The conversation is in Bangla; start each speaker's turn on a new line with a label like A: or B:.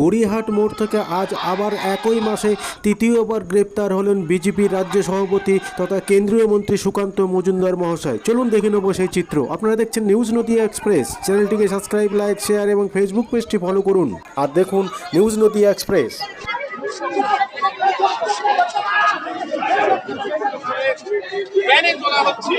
A: গড়িয়াহাট মোড় থেকে আজ আবার একই মাসে তৃতীয়বার গ্রেপ্তার হলেন বিজেপি রাজ্য সভাপতি তথা কেন্দ্রীয় মন্ত্রী সুকান্ত মজুমদার মহাশয়। চলুন দেখে নেব সেই চিত্র। আপনারা দেখছেন নিউজ নদিয়া এক্সপ্রেস চ্যানেলটিকে সাবস্ক্রাইব লাইক শেয়ার এবং ফেসবুক পেজটি ফলো করুন। আর দেখুন নিউজ নদিয়া এক্সপ্রেস
B: ব্যানে হচ্ছে